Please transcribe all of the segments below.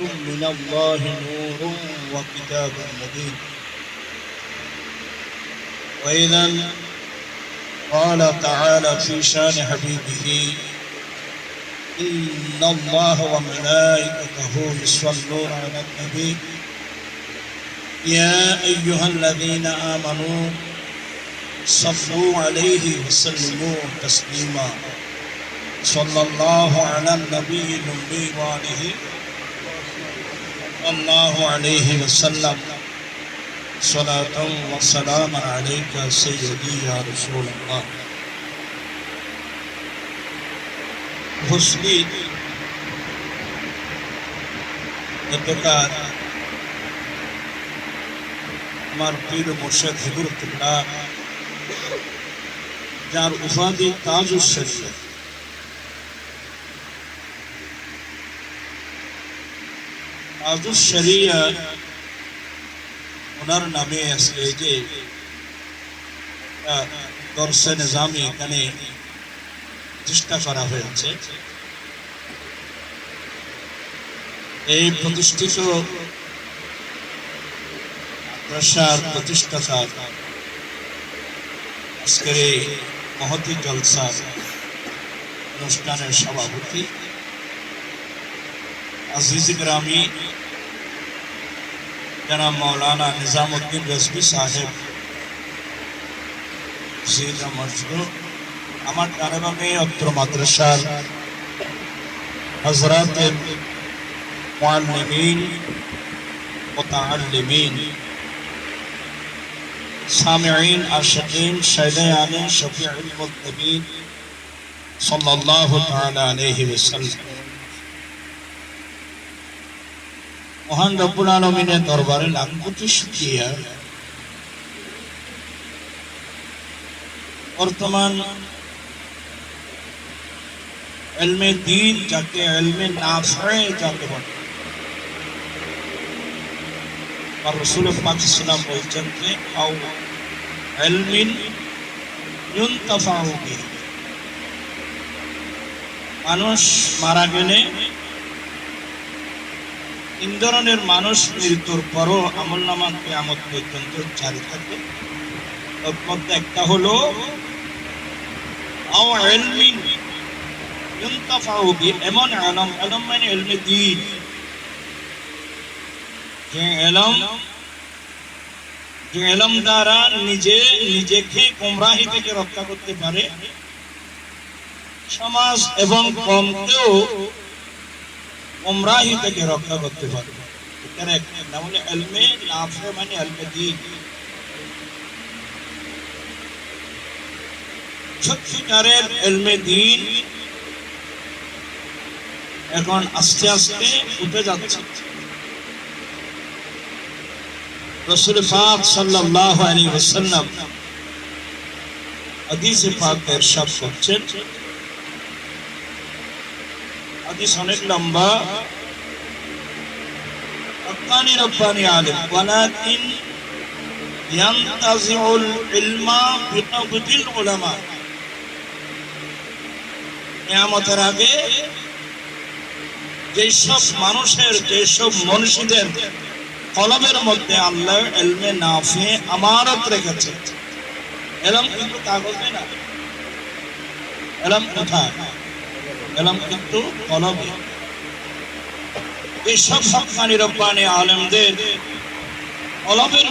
من الله نور وكتاب مبين. وإذا قال تعالى في شأن حبيبه إن الله وملائكته يصلون على النبي. يا أيها الذين آمنوا صلوا عليه وسلموا تسليما. صلى الله على النبي الأمي وآله اللہ علیہ وسلم. صلاة و سلام علیکہ سیدی یا رسول اللہ حسنی ادکار مرپیر مرشد حضرت اللہ. جار افادی تاج الشریف. তাজুস শরিয়া ওনার নামে এই যে দর্শে নিজামি এখানে প্রতিষ্ঠা করা হয়েছে। এই প্রতিষ্ঠিত মাদ্রাসার প্রতিষ্ঠাতা আজকের এই মহতি জলসার অনুষ্ঠানের সভাপতি। আজিজ গ্রামী জনাব মৌলানা নিজামুদ্দিন রজবি সাহেব জিরা মজরু আমার ডানে বামে অত্র মাদ্রাসার হজরতের মুআল্লিমিন মুতাআল্লিমিন সামিঈন আশিকিন শাইদায়ানে শফিউল মুত্তাবিন সাল্লাল্লাহু তাআলা আলাইহি ওয়াসাল্লাম মহান রব্বুল আলমিনের দরবারে লাখ কোটি শুকিয়া বর্তমান এলমে দিন যাকে এলমে নাফে যাকে বলে আর রসুল পাক ইসলাম বলছেন যে, আও এলমিন ইউনতাফাউ বিহি। মানুষ মারা গেলে তিন ধরনের মানুষ মৃত্যুর পরও আমল নামা কেয়ামত পর্যন্ত জারি থাকে তার মধ্যে একটা হলো এমন আলম আলম মানে এলমে দিন। যে এলম যে এলম দ্বারা নিজে, নিজেকে গোমরাহি থেকে রক্ষা করতে পারে, সমাজ এবং কমকেও গোমরাহি থেকে রক্ষা করতে পারে এটার এক নাম হলো এলমে নাফে মানে এখন আস্তে আস্তে উঠে যাচ্ছে। রসুল পাক সাল্লাল্লাহু আলাইহি ওয়াসাল্লাম হাদিসে পাক ইরশাদ করছেন। হাদিস অনেক লম্বা রব্বানি রব্বানি আলিম ওয়ালাকিন ইয়ান্তাজিউল ইলমা বিকবদিল উলামা কিয়ামতের আগে যেসব মানুষের, যেসব মনীষীদের কলমের মধ্যে আল্লাহ এলমে নাফে, আমানত রেখেছে এলম কিন্তু কাগজে না। এলম কোথায়? এলম কিন্তু রব্বানি আলেমদের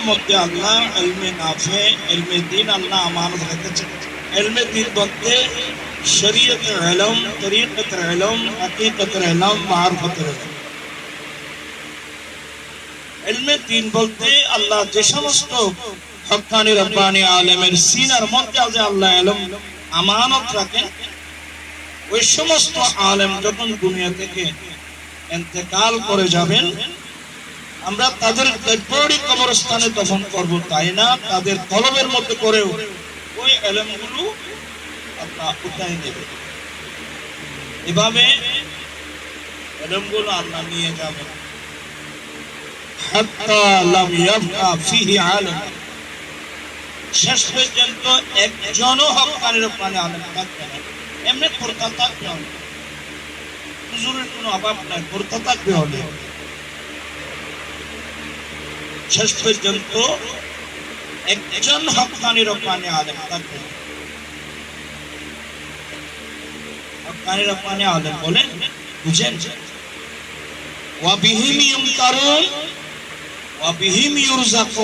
মধ্যে আল্লাহ এলমে নাফে, এলমে দিন আল্লাহ এলমে দিন বলতে এলম এলম এলম এলম। এলমে দিন বলতে আল্লাহ যে সমস্ত হকানি রব্বানি আলেমের সিনার মধ্যে আল্লাহ এলম আমানত রাখেন ওই সমস্ত আলেম যখন দুনিয়া থেকে এতেকাল করে যাবেন, আমরা তাদের দেবড়ি কবরস্থানে দফন করব, তাই না? তাদের কলমের মধ্যে করেও ওই এলেমগুলো আল্লাহ উঠাই নেবে। এভাবে এলেমগুলো আল্লাহ নিয়ে যাবেন। শেষ পর্যন্ত একজনও হকানের প্রাণে আলেম থাকবে না। এমনি কর্তা থাকবে হলে হুজুরের কোনো অভাব নাই কর্তা থাকবে হলে শেষ পর্যন্ত একজন হকানি রপ্তানি আলেম থাকবে হকানি রপ্তানি আলেম বলেন বুঝেন ওয়াবিহিম ইউম কারণ ওয়াবিহিম ইউরজাকুন